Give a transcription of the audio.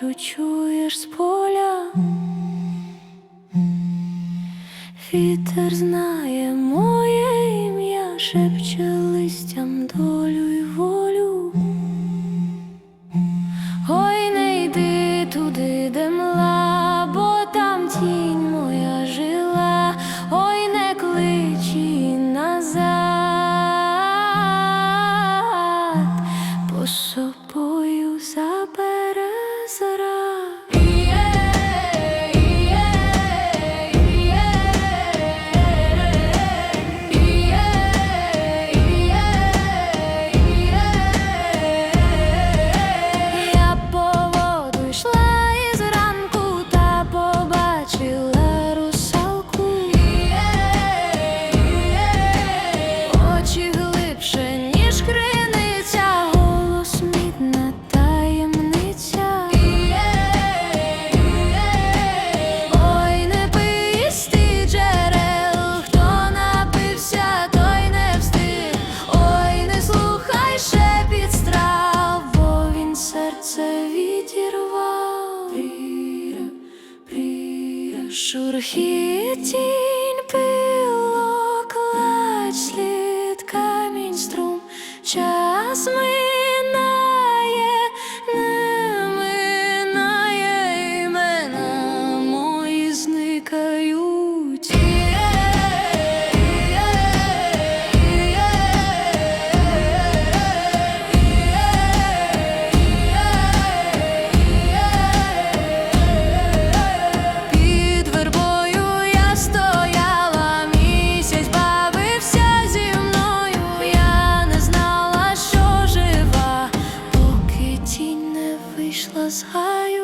що чуєш з поля, вітер знає моє ім'я, шепче листям долю й волю. Ой, не йди туди, де мла, бо там тінь моя жила, ой, не клич її назад. Посо шурхіті. вийшла з гаю.